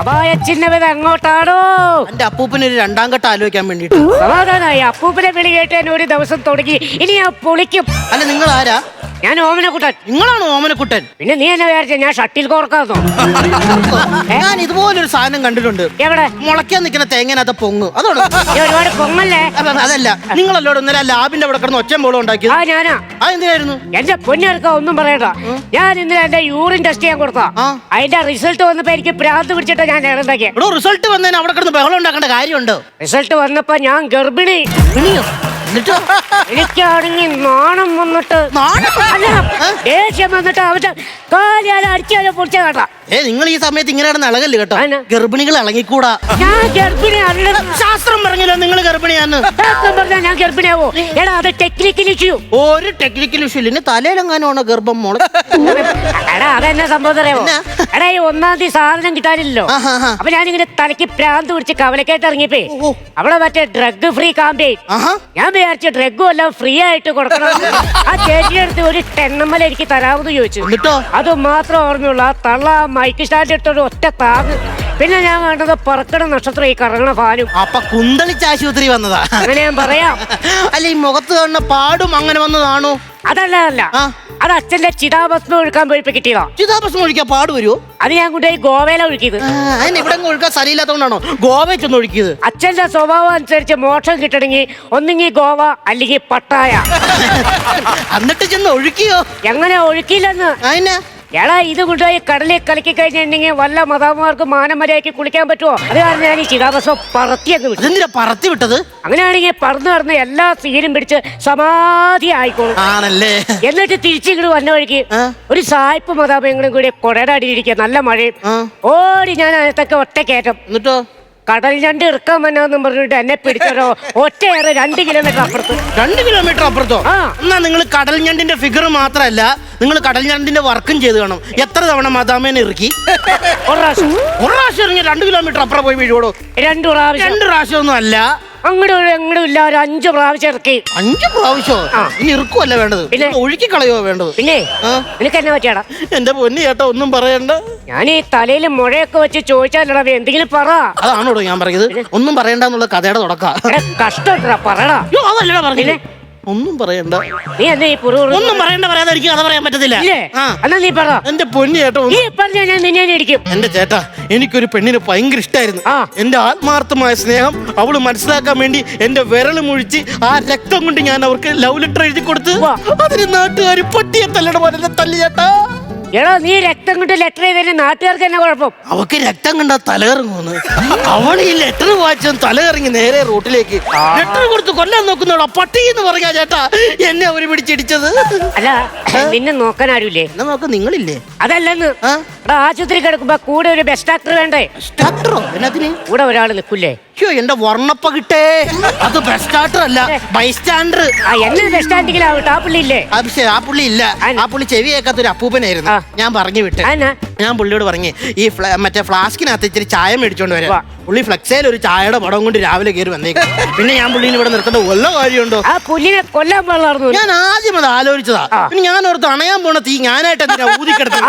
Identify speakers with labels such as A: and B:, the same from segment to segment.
A: അപായ ചിഹ്നവത് അങ്ങോട്ടാണോ
B: എന്റെ അപ്പൂപ്പന് ഒരു രണ്ടാം ഘട്ടം ആലോചിക്കാൻ വേണ്ടിട്ട്
A: സമാധാനായി. അപ്പൂപ്പനെ വിളി കേട്ട് ഒരു ദിവസം തുടങ്ങി. ഇനി ഞാൻ പൊളിക്കും.
B: അല്ല നിങ്ങൾ ആരാ
A: ഞാൻ ഓമനക്കുട്ടൻ.
B: നിങ്ങളാണ് ഓമനക്കുട്ടൻ?
A: പിന്നെ നീ എന്നെ വിചാരിച്ച? ഞാൻ ഷട്ടിൽ കോർക്കാന്നോ?
B: ഞാൻ ഇതുപോലൊരു സാധനം കണ്ടിട്ടുണ്ട്.
A: എവിടെ?
B: മുളയ്ക്കാൻ നിൽക്കുന്ന തേങ്ങനകത്ത് പൊങ്ങ്. അതാണ്
A: നീ ഒരുപാട് പൊങ്ങല്ലേ?
B: അപ്പൊ അതല്ല. നിങ്ങളല്ലോ ഇന്നലെ ആ ലാബിന്റെ അവിടെ കിടന്ന് ഒച്ചയും മോളം ഉണ്ടാക്കി.
A: ആ ഞാനാ.
B: ആ എന്തിനായിരുന്നു?
A: എന്റെ പൊന്നെടുക്ക ഒന്നും പറയണ്ട. ഞാൻ ഇന്നലെ എന്റെ യൂറിൻ ടെസ്റ്റ് ചെയ്യാൻ കൊടുത്താ.
B: ആ.
A: അതിന്റെ റിസൾട്ട് വന്നപ്പോ എനിക്ക് പ്രാന്ത് പിടിച്ചിട്ട് ഞാൻ ഇറണ്ടാക്കിയ
B: ഇവിടെ റിസൾട്ട് വന്നതിന് അവിടെ കിടന്ന് ബഹളം ഉണ്ടാക്കേണ്ട കാര്യമുണ്ടോ?
A: റിസൾട്ട് വന്നപ്പോ ഞാൻ ഗർഭിണി.
B: എന്നിട്ടോ
A: എനിക്കാണെങ്കിൽ നാണം വന്നിട്ട്? അല്ല ദേഷ്യം വന്നിട്ട് അവന്റെ കാലാല അടിച്ചാലോ പൊടിച്ച കേട്ടാ.
B: ഏ നിങ്ങൾ ഈ സമയത്ത് ഇങ്ങനെ കിടന്ന് ഇളകല്ലേ കേട്ടോ?
A: അതിന്?
B: ഗർഭിണികൾ ഇളകിക്കൂടാ.
A: ഞാൻ ഗർഭിണി അല്ല.
B: ശാസ്ത്രം പറഞ്ഞല്ലോ നിങ്ങൾ ഗർഭിണിയാന്ന്?
A: പറഞ്ഞാ ഞാൻ ഗർഭിണിയാവോ? എടാ അത് ടെക്നിക്കൽ ഇഷ്യൂ
B: ഒരു ടെക്നിക്കൽ ഇഷ്യൂ ഇല്ല. ഇനി തലയിലെങ്ങാനോ ഗർഭം മോളെ?
A: എടാ അതെന്നെ സംഭവം അറിയാമോ
B: എന്നാ?
A: എടാ ഈ ഒന്നാം തീയതി സാധനം കിട്ടാനില്ലല്ലോ. അപ്പൊ ഞാനിങ്ങനെ തലയ്ക്ക് പ്രാന്ത് പിടിച്ച് കവലക്കായിട്ട് ഇറങ്ങിയപ്പോ
B: അവളെ
A: അവിടെ മറ്റേ ഡ്രഗ് ഫ്രീ കാമ്പയിൻ ഞാൻ വിചാരിച്ചു ഡ്രഗും എല്ലാം ഫ്രീ ആയിട്ട് കൊടുക്കണം ആ ചേച്ചിയുടെ അടുത്ത് ഒരു ടെണ്ണമ്മല എനിക്ക് തരാമെന്ന് ചോദിച്ചു. അത് മാത്രം ഓർമ്മയുള്ളൂ. ആ തള്ള മൈക്ക് സ്റ്റാൻഡ് ഇട്ടൊരു ഒറ്റ താങ് പിന്നെ ഞാൻ വേണ്ടത് പറക്കണ നക്ഷത്രം ഈ കറങ്ങണ ഫാനും
B: അപ്പൊ കുന്തളിച്ച് ആശുപത്രി വന്നതാ.
A: അങ്ങനെ ഞാൻ പറയാം.
B: അല്ല ഈ മുഖത്ത് കാണുന്ന പാടും അങ്ങനെ വന്നതാണോ
A: അതല്ല അല്ല
B: ആ.
A: അത് അച്ഛന്റെ ചിതാഭസ്മം ഒഴുക്കാൻ പോയപ്പോ കിട്ടിയതാ.
B: ചിതാഭസ്മം ഒഴിക്കാൻ പാട് വരുമോ
A: അത് ഞാൻ കൊണ്ടുപോയി ഗോവയില ഒഴുക്കിയത്.
B: അതിന് ഇവിടെ ഒഴുക്കാൻ സ്ഥലമില്ലാത്തതുകൊണ്ടാണോ ഗോവയിൽ ചെന്ന് ഒഴിക്കിയത്?
A: അച്ഛന്റെ സ്വഭാവം അനുസരിച്ച് മോക്ഷം കിട്ടണമെങ്കിൽ ഒന്നെങ്കിൽ ഗോവ അല്ലെങ്കിൽ പട്ടായ.
B: എന്നിട്ട് ചെന്ന് ഒഴുക്കിയോ?
A: എങ്ങനെ ഒഴുക്കിയില്ലെന്ന്?
B: അതിനാ
A: എടാ ഇത് കൊണ്ടുപോയി കടലിൽ കളിക്കി കഴിഞ്ഞിട്ടുണ്ടെങ്കിൽ വല്ല മതാമാർക്ക് മാനമര്യാദയ്ക്ക് കുളിക്കാൻ പറ്റുമോ അത് കാരണം ഞാൻ ഈ ശിഖാബസം പറത്തി അങ്ങ്
B: വിട്ടു. പറത്തി വിട്ടത്?
A: അങ്ങനെയാണെങ്കിൽ പറന്ന് നടന്ന് എല്ലാ സീനും പിടിച്ച് സമാധി ആയിക്കോളും.
B: ആണല്ലേ?
A: എന്നിട്ട് തിരിച്ചിങ്ങോട്ട് വന്ന വഴിക്ക് ഒരു സായിപ്പ് മതാപങ്ങളും കൂടി കൊടയുടെ അടിയിരിക്കുക നല്ല മഴയും. ഓടി ഞാൻ അതിനകത്തൊക്കെ ഒറ്റ കയറ്റം.
B: എന്നിട്ടോ?
A: കടൽ ഞണ്ട് ഇറക്കാൻ വന്നാന്നും പറഞ്ഞിട്ട് എന്നെ പിടിച്ചോ ഒറ്റയേറെ രണ്ട് കിലോമീറ്റർ അപ്പുറത്ത്.
B: രണ്ട് കിലോമീറ്റർ അപ്പുറത്തോ?
A: ആ.
B: എന്നാ നിങ്ങൾ കടൽ ഞണ്ടിന്റെ ഫിഗർ മാത്രമല്ല നിങ്ങൾ കടൽ ഞണ്ടിന്റെ വർക്കും ചെയ്ത് കാണും. എത്ര തവണ മദാമേനെ ഇറക്കി?
A: ഒരു പ്രാവശ്യം.
B: ഒരു പ്രാവശ്യം ഇറങ്ങി രണ്ട് കിലോമീറ്റർ അപ്പുറം പോയി വീഴോടോ
A: രണ്ടു പ്രാവശ്യം.
B: രണ്ട് പ്രാവശ്യം ഒന്നും അല്ല.
A: അങ്ങോട്ടും അങ്ങോട്ടും ഇല്ല ഒരു അഞ്ചു പ്രാവശ്യം ഇറക്കി.
B: അഞ്ചു പ്രാവശ്യം?
A: ഇറക്കുമല്ല
B: ഇനി ഇറുക്കുമല്ല വേണ്ടത്?
A: പിന്നെ?
B: ഒഴുക്കി കളയോ വേണ്ടത്?
A: പിന്നെ?
B: എനിക്ക്
A: നിനക്ക് എന്നെ പറ്റിയാടാ?
B: എന്റെ പൊന്നു ചേട്ടാ ഒന്നും പറയണ്ട.
A: ഞാൻ ഈ തലയിൽ മുഴയൊക്കെ വെച്ച് ചോദിച്ചാലടാ എന്തെങ്കിലും പറ.
B: അതാണോടോ ഞാൻ പറയുന്നത്? ഒന്നും പറയണ്ടെന്നുള്ള കഥയുടെ തുടക്കം.
A: പറടാ.
B: അയ്യോ അതല്ലടാ പറഞ്ഞില്ലേ? ഒന്നും പറയണ്ട.
A: നീ എന്താ ഈ പുറു
B: ഒന്നും പറയണ്ട പറയാതെ എനിക്ക് കഥ പറയാൻ പറ്റത്തില്ല.
A: ഇല്ലേ?
B: ആ.
A: എന്നാ നീ പറ.
B: എന്റെ പൊന്നി ചേട്ടാ
A: നീ പറഞ്ഞ ഞാൻ നിന്നെ ഇടിക്കും
B: എന്റെ ചേട്ടാ എനിക്കൊരു പെണ്ണിനെ ഭയങ്കര ഇഷ്ടമായിരുന്നു
A: ആ.
B: എന്റെ ആത്മാർത്ഥമായ സ്നേഹം അവൾ മനസ്സിലാക്കാൻ വേണ്ടി എന്റെ വിരൽ മുഴിച്ച് ആ രക്തം കൊണ്ട് ഞാൻ അവർക്ക് ലവ് ലെറ്റർ എഴുതി കൊടുത്ത്
A: വാ.
B: അതിന് നാട്ടുകാർ പട്ടിയെ തല്ലട പോലെ എന്നെ തല്ലി ചേട്ടാ.
A: എടാ നീ രക്തം കൊണ്ട് ലെറ്റർ ചെയ്തതിന് നാട്ടുകാർക്ക് തന്നെ കുഴപ്പം?
B: അവക്ക് രക്തം കണ്ട തലകറങ്ങുന്നു അവൾ ഈ ലെറ്റർ വായിച്ചും തലകറങ്ങി നേരെ റോട്ടിലേക്ക്. ലെറ്റർ കൊടുത്ത് കൊല്ലാൻ നോക്കുന്നോളാ പട്ടി എന്ന് പറഞ്ഞാ ചേട്ടാ. എന്നെ അവർ പിടിച്ചിടിച്ചത്.
A: അല്ല നിന്നെ നോക്കാൻ ആരുമില്ലേ?
B: എന്നെ നോക്ക നിങ്ങളില്ലേ?
A: അതല്ലെന്ന്.
B: ആ?
A: എടാ ആശുപത്രി കിടക്കുമ്പോ കൂടെ ഒരു ബെസ്റ്റ് ആക്ടർ വേണ്ടേ?
B: ഡോക്ടറോ എന്നതിന്
A: കൂടെ ഒരാൾ നിൽക്കൂലേ
B: അയ്യോ എന്റെ വർണപ്പ കിട്ടേ. അത് ബെസ്റ്റ് സ്റ്റാർട്ടർ അല്ല ബൈസ്റ്റാൻഡർ
A: ആ എന്നെ ബെസ്റ്റ് ആ പുള്ളി ഇല്ലേ?
B: പക്ഷേ ആ പുള്ളി ഇല്ല. ആ പുള്ളി ചെവി കേൾക്കാത്ത ഒരു അപ്പൂപ്പനായിരുന്നു.
A: ആ.
B: ഞാൻ പറഞ്ഞു വിട്ടു.
A: അതെന്നാ?
B: ഞാൻ പുള്ളിയോട് പറഞ്ഞു ഈ ഫ്ല- മറ്റേ ഫ്ലാസ്കിനകത്ത് ഇച്ചിരി ചായ മേടിച്ചോണ്ട് വരാം
A: വാ.
B: പുള്ളി ഫ്ലക്സയിൽ ഒരു ചായയുടെ പടം കൊണ്ട് രാവിലെ കയറി വന്നേക്കും. പിന്നെ ഞാൻ പുള്ളിനെ ഇവിടെ നിർത്തേണ്ട വല്ല കാര്യമുണ്ടോ?
A: ആ പുല്ലിനെ കൊല്ലാൻ
B: ഞാൻ ആദ്യം അത് ആലോചിച്ചതാ.
A: ആ.
B: പിന്നെ ഞാൻ ഓർത്ത് അണയാൻ പോണ തീ ഞാനായിട്ട് എന്തിനാ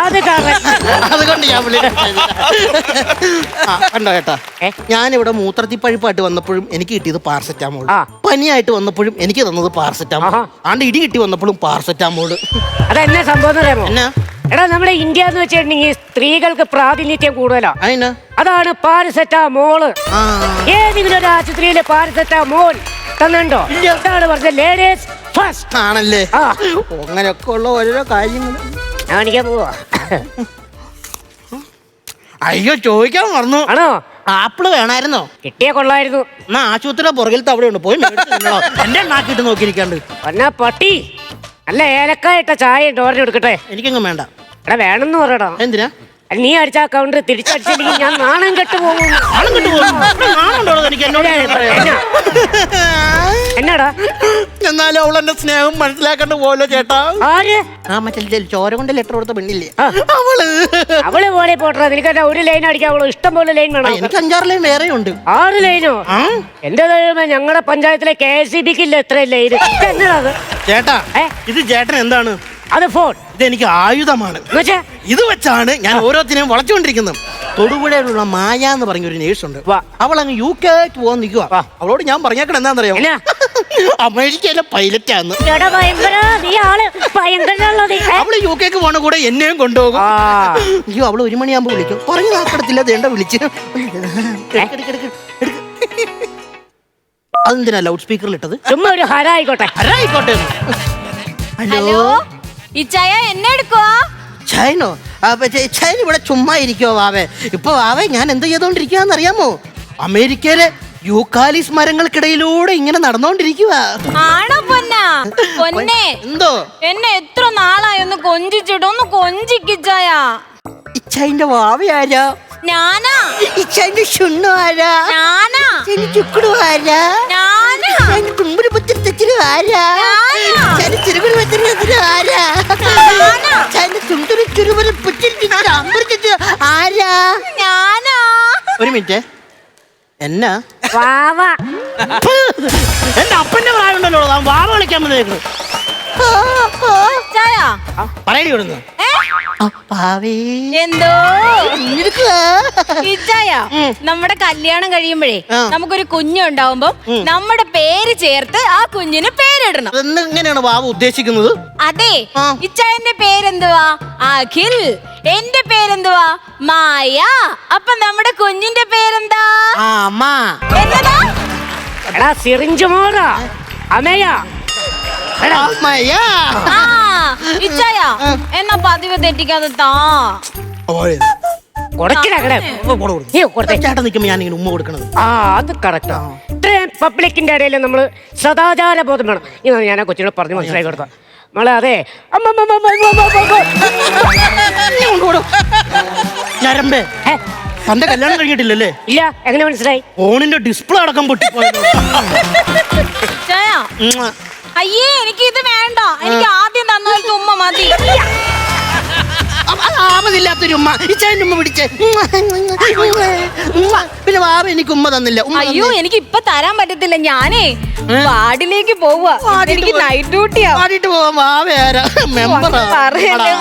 A: അത് കാരണം.
B: അതുകൊണ്ട് ഞാൻ പുള്ളി കണ്ടോ കേട്ടാ
A: ഏ?
B: ഞാനിവിടെ മൂത്രത്തിപ്പഴുപ്പായിട്ട് വന്നപ്പോഴും എനിക്ക് കിട്ടിയത് പാർസെറ്റാമോൾ
A: ആ.
B: പനിയായിട്ട് വന്നപ്പോഴും എനിക്ക് തന്നത് പാർസെറ്റാമോൾ
A: ആഹാ.
B: ആണ്ട് ഇടി കിട്ടി വന്നപ്പോഴും പാർസെറ്റാമോൾ
A: അതെന്നെ സംഭവം എന്ന് അറിയാമോ?
B: എന്നാ?
A: എടാ നമ്മുടെ ഇന്ത്യ എന്ന് വെച്ചിട്ടുണ്ടെങ്കിൽ സ്ത്രീകൾക്ക് പ്രാതിനിധ്യം കൂടുതലാ.
B: അതിനാ
A: അതാണ്
B: പാരസെറ്റാമോൾ
A: ഏതെങ്കിലും ഒരു ആശുപത്രിയിലെ പാരസെറ്റാമോൾ തന്നുണ്ടോ എന്താണ് പറഞ്ഞത് ലേഡീസ് ഫസ്റ്റ്.
B: ആണല്ലേ?
A: ആ.
B: അങ്ങനെയൊക്കെ ഉള്ള ഓരോരോ കാര്യങ്ങൾ.
A: കാണിക്കാൻ പോവാ.
B: അയ്യോ ചോദിക്കാൻ മറന്നു.
A: ആണോ?
B: ആപ്പിൾ വേണായിരുന്നോ?
A: കിട്ടിയ കൊള്ളായിരുന്നു.
B: എന്നാ ആശുപത്രിയുടെ പുറകിലത്തെ അവിടെ ഉണ്ട് പോയി എന്റെ നാക്കിട്ട് നോക്കിയിരിക്കാണ്ട്.
A: എന്നാ പട്ടി അല്ല ഏലക്കായിട്ട ചായ ഡോറിന് എടുക്കട്ടെ?
B: എനിക്കങ്ങ് വേണ്ട.
A: എടാ വേണമെന്ന് പറയടാ.
B: എന്തിനാ?
A: അല്ല, നീ അടിച്ച അക്കൗണ്ട് കൗണ്ടർ തിരിച്ചടിച്ചില്ലെങ്കിൽ ഞാൻ നാണം കെട്ടു പോകും
B: ആളും കിട്ടു നാണുണ്ടോ എനിക്ക് എന്നോട്
A: എന്നാ? എന്നാടാ?
B: എന്നാലും അവൾ എന്റെ സ്നേഹം മനസ്സിലാക്കണ്ട് പോലെ ചേട്ടാ.
A: ആര്?
B: ആ മറ്റേ ചോര കൊണ്ട് ലെറ്റർ കൊടുത്ത പെണ്ണില്ലേ?
A: ആ.
B: അവൾ.
A: അവൾ പോലെ പോട്ടാ നിനക്ക് എന്നാ ഒരു ലൈൻ അടിക്കാവുള്ളൂ ഇഷ്ടം പോലെ ലൈൻ
B: ആ,
A: വേണം
B: എനിക്ക് അഞ്ചാറ് ലൈൻ വേറെ ഉണ്ട്
A: ആറ് ലൈനോ
B: ആ?
A: എന്റെ ദൈവമേ ഞങ്ങളുടെ പഞ്ചായത്തിലെ കെ എസ് ഇ ബിക്ക് ഇല്ല എത്ര ലൈൻ എന്നതാ അത്
B: ചേട്ടാ
A: ഏ?
B: ഇത് ചേട്ടൻ എന്താണ്?
A: അത് ഫോൺ
B: ഇത് എനിക്ക് ആയുധമാണ്.
A: എന്നുവെച്ചാ
B: ഇത് വെച്ചാണ് ഞാൻ ഓരോത്തിനെയും വളച്ചുകൊണ്ടിരിക്കുന്നത്. തൊടുപുഴയിലുള്ള മായ എന്ന് പറഞ്ഞ ഒരു നേഴ്സ് ഉണ്ട്.
A: വാ.
B: അവൾ അങ്ങ് യു കെ ആയിട്ട് പോകാൻ നിൽക്കുക അവളോട് ഞാൻ പറഞ്ഞേക്കണം എന്താണെന്നറിയോ
A: എന്നാ?
B: അമേരിക്കയിലെ പൈലറ്റാന്ന്
A: എടാ ഭയങ്കര നീ ആൾ. ഭയങ്കരനുള്ളത്
B: അവൾ യു കെക്ക് പോണ കൂടെ എന്നെയും കൊണ്ടുപോകും.
A: ആ.
B: അയ്യോ അവൾ ഒരു മണിയാകുമ്പോ വിളിക്കും. പറഞ്ഞു നാക്കടത്തില്ല ദേണ്ട വിളിച്ച്. എടുക്ക്, എടുക്ക്, എടുക്ക്, എടുക്ക്. അതെന്തിനാ ലൗഡ് സ്പീക്കറിൽ ഇട്ടത്?
A: ചുമ്മാ ഒരു ഹരായിക്കോട്ടെ.
B: ആരായിക്കോട്ടെ
C: ഹലോ? ഇച്ചായ എന്നെ എടുക്കോ
B: ചൈനോ ചൈന ഇവിടെ ചുമ്മാ ഇരിക്കോ വാവേ? ഇപ്പൊ വാവേ ഞാൻ എന്ത് ചെയ്തോണ്ടിരിക്കുകയെന്ന് അറിയാമോ അമേരിക്കയിലെ യൂക്കാലിസ് മരങ്ങൾക്കിടയിലൂടെ ഇങ്ങനെ നടന്നോണ്ടിരിക്കുക
C: ആണോ പൊന്ന? പൊന്നെ
B: എന്തോ?
C: എന്നെ എത്ര നാളായി ഒന്ന് കൊഞ്ചിച്ചിട്ട് ഒന്ന് കൊഞ്ചിക്കിച്ചായ
B: ഇച്ചൈന്റെ വാവയാരാ
C: ഞാനാ?
B: ഇച്ചൈന്റെ ഷുണ്ണു ആരാ?
C: ഞാനാ?
B: ഇച്ചൈന്റെ ചുക്കുടു ആരാ?
C: ഞാനാ?
B: ഇച്ചൈന്റെ തെച്ചിരി ആരാ വെച്ചിരി വെച്ചിരി ആരാ ചുണ്ടുരു ചുരുവരു പുത്തിരി തെച്ചിരി അമ്പരി തെച്ചിരി ആരാ?
C: ഞാനാ?
B: ഒരു മിനിറ്റ്. എന്നാ?
A: വാവ.
B: എന്റെ അപ്പന്റെ പ്രായം ഉണ്ടല്ലോ വാവ കളിക്കാൻ വന്നേക്കുന്നു
C: ഇച്ചായ
B: പറയടി
C: ഏ? എന്തോ? ഇച്ചായ നമ്മുടെ കല്യാണം കഴിയുമ്പോഴേ നമുക്കൊരു കുഞ്ഞുണ്ടാവുമ്പോ നമ്മുടെ പേര് ചേർത്ത് ആ കുഞ്ഞിന് പേരിടണം.
B: എങ്ങനെയാണ് ഉദ്ദേശിക്കുന്നത്?
C: അതെ. ഇച്ചായന്റെ പേരെന്തുവാ? അഖിൽ. എന്റെ പേരെന്തുവാ? മായ. അപ്പൊ നമ്മുടെ കുഞ്ഞിന്റെ പേരെന്താ? എന്നതാ?
A: സിറിഞ്ച് മോറ. അമയ
C: ഇച്ചായ. എന്നാ പതിവ് തെറ്റിക്കാതെ താ.
B: കൊടുക്ക്.
A: പബ്ലിക്കിന്റെ ഇടയിൽ നമ്മൾ സദാചാര ബോധം വേണം. ഞാൻ ആ കൊച്ചിനോട് പറഞ്ഞ് മനസ്സിലാക്കി കൊടുത്ത. നമ്മളെ അതെ.
B: ഞരമ്പേ. തന്റെ കല്യാണം കഴിഞ്ഞിട്ടില്ലല്ലേ?
A: ഇല്ല എങ്ങനെ മനസ്സിലായി?
B: ഫോണിന്റെ ഡിസ്പ്ലേ അടക്കം പൊട്ടിപ്പോയത്
C: ഇച്ചായ.
B: ഉമ്മ.
C: അയ്യേ എനിക്ക് ഇത് വേണ്ട. എനിക്ക് ആദ്യം തന്ന ഉമ്മ മതി.
B: ആപതില്ലാത്തൊരു ഉമ്മ. ഇച്ചായന്റെ ഉമ്മ പിടിച്ചേ. പിന്നെ വാവ എനിക്ക് ഉമ്മ തന്നില്ല.
C: അയ്യോ. എനിക്ക് ഇപ്പൊ തരാൻ പറ്റത്തില്ല. ഞാനേ വാർഡിലേക്ക് പോവാ. എനിക്ക്. നൈറ്റ് ഡ്യൂട്ടിയാ
B: പാടിയിട്ട് പോവാൻ വാവ ആരാ? മെമ്പറാ
C: പറയല്ലേ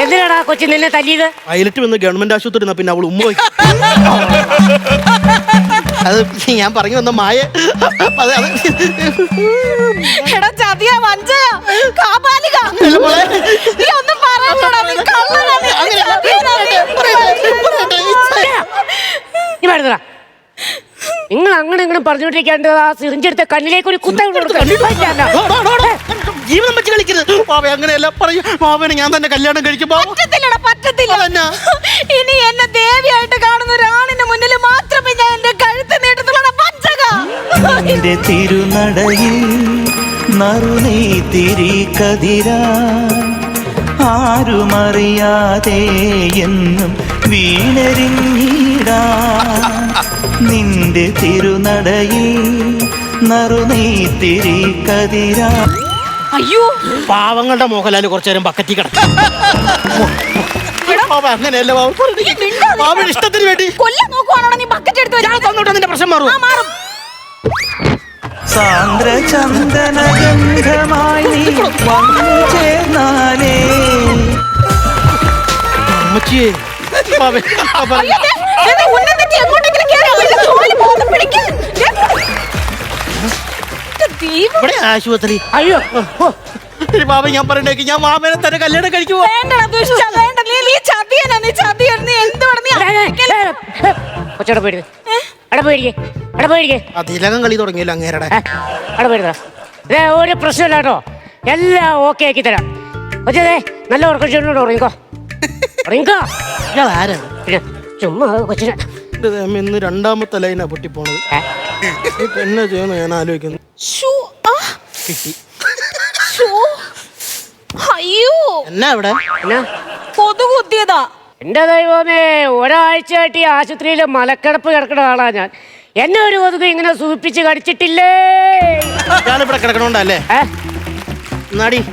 A: എന്തിനാടാ കൊച്ചി നിന്നെ തല്ലിയത്
B: പൈലറ്റ് വന്ന് ഗവൺമെന്റ് ആശുപത്രി നിന്നാ പിന്നെ അവൾ ഉമ്മ വയ്ക്കും. അത് ഞാൻ പറഞ്ഞു വന്ന മായ അത് അത്
C: എടാ ചതിയാ വഞ്ചയാ കാപാലിക
B: അല്ല മോളെ.
C: നീ ഒന്നും പറയണ്ടടാ നീ കള്ളനാ നീ
B: അങ്ങനെ അല്ല.
C: ചതിയനാ നീ.
B: പറയട്ടെ, പറയട്ടെ.
A: നീ വരുന്നടാ നിങ്ങൾ അങ്ങനെ ഇങ്ങനെ പറഞ്ഞുകൊണ്ടിരിക്കാണ്ട് ആ സിറിഞ്ചെടുത്ത കണ്ണിലേക്ക് ഒരു കുത്ത
B: ഡോ, ഡോ, ഡോ, ഡോ. ജീവിതം വെച്ച് കളിക്കരുത്. പാവ അങ്ങനെയല്ല പറയൂ. മാവനെ ഞാൻ തന്നെ കല്യാണം കഴിക്കും. മാവ
C: പറ്റത്തില്ലടാ പറ്റത്തില്ല.
B: അതെന്നാ?
C: ഇനി എന്നെ ദേവിയായിട്ട് കാണുന്ന ഒരാണിന് മുന്നിൽ മാത്രമേ ഞാൻ എന്റെ കഴുത്ത് നീട്ടത്തുള്ള പഞ്ചക
D: നിന്റെ തിരുനടയിൽ നറുനീ തിരി കതിരാ. ആരുമറിയാതെ എന്നും വീണരിഞ്ഞിടാ നിന്റെ തിരുനടയിൽ നറുനീ തിരി കതിരാ.
C: അയ്യോ.
B: പാവങ്ങളുടെ മോഹൻലാൽ കുറച്ചു നേരം ബക്കറ്റി കിടക്കും. അങ്ങനെയല്ല ഇഷ്ടത്തിന് വേണ്ടി.
C: നോക്കുവാണോ നീ ബക്കറ്റ് എടുത്ത്
B: ഞാൻ? തന്നോട്ടെ നിന്റെ പ്രശ്നം മാറും
C: ആ മാറും.
D: സാന്ദ്ര ചന്ദന ഗന്ധമായി നീ വന്നു ചേർന്നാലേ.
B: അമ്മച്ചിയെ മാവേ, മാവ.
C: അയ്യോ, ദേ, ദേ, ദേ, ഉന്നം തെറ്റി എങ്ങോട്ടെങ്കിലും കേറി തോൽ മോന്ന്
B: ഇവിടെ ആശുപത്രി.
A: അയ്യോ.
B: ഒരു മാവ ഞാൻ പറയണ്ടേക്ക് ഞാൻ മാമനെ തന്നെ കല്യാണം കഴിക്കുമോ
C: വേണ്ടടാ, ദുഷ്ട, വേണ്ട. നീ നീ ചതിയനാ, നീ ചതിയൻ. നീ എന്തുവാണ് നീ
A: ഏ, ഏ, ഏ, ഏ, കൊച്ചോടെ പോയിട്ട് എടാ പോയിരിക്കേ എടാ പോയിരിക്കേ
B: ആ തിലകം കളി തുടങ്ങിയല്ലോ അങ്ങേരുടെ.
A: അവിടെ ഇതേ ഒരു പ്രശ്നമില്ല കേട്ടോ. എല്ലാം ഓക്കെ ആക്കി തരാം. കൊച്ചേ നല്ല ഉറക്കം ചെന്നോട് ഉറങ്ങിക്കോ. ഉറങ്ങിക്കോ. പിന്നെ ചുമ്മാ കൊച്ചിനെ.
B: ഇത് ഇന്ന് രണ്ടാമത്തെ ലൈനാ പൊട്ടിപ്പോണത്.
A: ഏ,
B: ഇപ്പൊ എന്നാ ചെയ്യുന്നു? ഞാൻ ആലോചിക്കുന്നു.
C: ശ്ശോ, ആ,
B: കിട്ടി.
C: ശ്ശോ. അയ്യോ.
B: എന്നാ ഇവിടെ?
A: എന്നാ?
C: കൊതു കുത്തിയതാ.
A: എന്റെ ദൈവമേ? ഒരാഴ്ചയായിട്ട് ഈ ആശുപത്രിയിൽ മലക്കിടപ്പ് കിടക്കുന്ന ആളാ ഞാൻ. എന്നെ ഒരു കൊതുക് ഇങ്ങനെ സൂപ്പിച്ച് കടിച്ചിട്ടില്ലേ?
B: ഞാനിവിടെ കിടക്കണോണ്ടല്ലേ
A: ഏ?
B: എന്നാടി?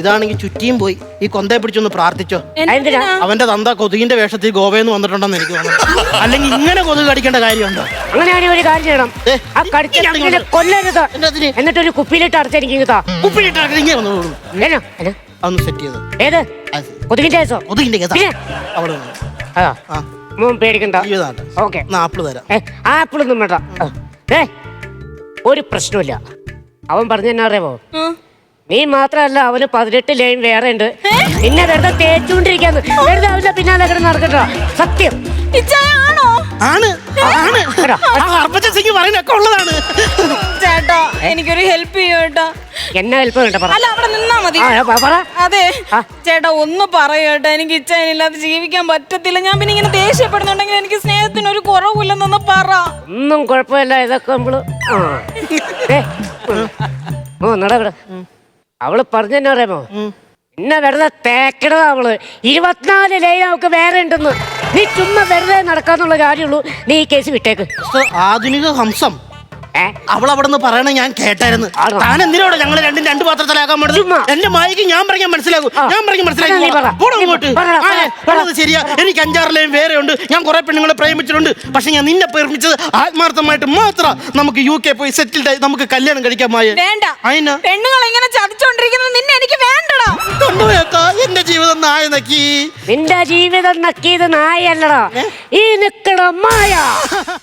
B: ഇതാണെങ്കിൽ ചുറ്റിയും പോയി. ഈ കൊന്തയെ പിടിച്ചൊന്ന് പ്രാർത്ഥിച്ചോ.
A: എന്തിനാ?
B: അവന്റെ തന്ത കൊതുകിന്റെ വേഷത്തിൽ ഗോവയെന്ന് വന്നിട്ടുണ്ടെന്ന് എനിക്ക് തോന്നുന്നു. അല്ലെങ്കിൽ ഇങ്ങനെ കൊതുക് കടിക്കേണ്ട കാര്യമുണ്ടോ?
A: അങ്ങനെയാണെങ്കിൽ ഒരു കാര്യം ചെയ്യണം.
B: ഏ,
A: ആ
B: ഇങ്ങോട്ട്.
A: കൊല്ലരുത്.
B: എന്നതിന്?
A: എന്നിട്ട് ഒരു കുപ്പിയിലിട്ട് അടച്ചെനിക്ക് ഇങ്ങ് താ
B: ഉപ്പിലിട്ടാക്കി ഇങ്ങനെ വന്നു വീഴും.
A: എന്നാ? എന്നാ?
B: അതൊന്ന് സെറ്റ് ചെയ്ത്.
A: ഏത്?
B: അത്.
A: കൊതുകിന്റെ കേസോ?
B: കൊതുകിന്റെ
A: പിന്നെ?
B: നിന്ന്.
A: ആ. മോൻ പേടിക്കണ്ട.
B: ജീവിതാട്ടെ
A: ഓക്കെ.
B: എന്നാ ആപ്പിൾ തരാം.
A: ആപ്പിളൊന്നും വേണ്ട. ആ. ഏ ഒരു പ്രശ്നമില്ല അവൻ പറഞ്ഞു തന്നെ അറിയാമോ. നീ മാത്രല്ല അവന് പതിനെട്ട് ലൈൻ വേറെ ഉണ്ട് പിന്നെ വെറുതെ തേച്ചുകൊണ്ടിരിക്കാന്ന് വെറുതെ അവന്റെ പിന്നാലെ കിടന്ന് നടക്കട്ടോ. സത്യം.
C: ആണോ?
B: ആണ്. ആണ്. ഹർഭജൻ സിംഗ് പറയുന്നൊക്കെ ഉള്ളതാണ്.
C: ചേട്ടാ എനിക്കൊരു ഹെൽപ്പ് ചെയ്യോട്ടോ ചേട്ടാ.
A: എന്നെ ഹെൽപ്പ് വേണ്ട പറ.
C: അല്ല അവിടെ നിന്നാ മതി.
A: ആ, പ- പറ
C: അതെ. ചേട്ടാ ഒന്ന് പറയോട്ടോ എനിക്ക് ഇച്ചായനില്ലാതെ ജീവിക്കാൻ പറ്റത്തില്ല. ഞാൻ പിന്നെ ഇങ്ങനെ ദേഷ്യപ്പെടുന്നുണ്ടെങ്കിൽ എനിക്ക് സ്നേഹത്തിന് ഒരു കുറവില്ലെന്നൊന്ന് പറ.
A: ഒന്നും കുഴപ്പമില്ല ഇതൊക്കെ നമ്മൾ. ആ. ഏ, ഓ നട ഇവിടെ അവൾ പറഞ്ഞെന്നെ അറിയാമോ എന്നെ വെറുതെ തേക്കണതാ അവൾ. ഇരുപത്തിനാല് ലൈൻ അവൾക്ക് വേറെ ഉണ്ടെന്ന്. നീ ചുമ്മാ വെറുതെ നടക്കാന്നുള്ള കാര്യമുള്ളൂ നീ ഈ കേസ് വിട്ടേക്ക്.
B: ആധുനിക ഹംസം. അവൾ അവിടെ നിന്ന് പറയണ ഞാൻ കേട്ടായിരുന്നു? താൻ എന്തിനോടെ ഞങ്ങൾ രണ്ടും രണ്ട് പാത്രത്തിലാക്കാൻ. പറ്റും എന്റെ മായിക്ക് ഞാൻ പറഞ്ഞാൽ മനസ്സിലാകും. ഞാൻ
A: പറഞ്ഞു.
B: മനസ്സിലാക്കി ശരിയാ. എനിക്ക് അഞ്ചാറിലെയും വേറെ ഉണ്ട് ഞാൻ കുറെ പെണ്ണുങ്ങളെ പ്രേമിച്ചിട്ടുണ്ട്. പക്ഷെ ഞാൻ നിന്നെ പ്രേമിച്ചത് ആത്മാർത്ഥമായിട്ട് മാത്രം. നമുക്ക് യു കെ പോയി സെറ്റിൽഡ് ആയി. നമുക്ക് കല്യാണം കഴിക്കാൻ മായ.
C: വേണ്ട. പെണ്ണുങ്ങൾ ഇങ്ങനെ ചതിച്ചോണ്ടിരിക്കുന്നത് നിന്നെ എനിക്ക് വേണ്ടടാ.
B: എന്റെ ജീവിതം നായ നക്കി.
A: നിന്റെ ജീവിതം നക്കിയത് നായല്ലടാ. ഈ നിക്കണ മായ.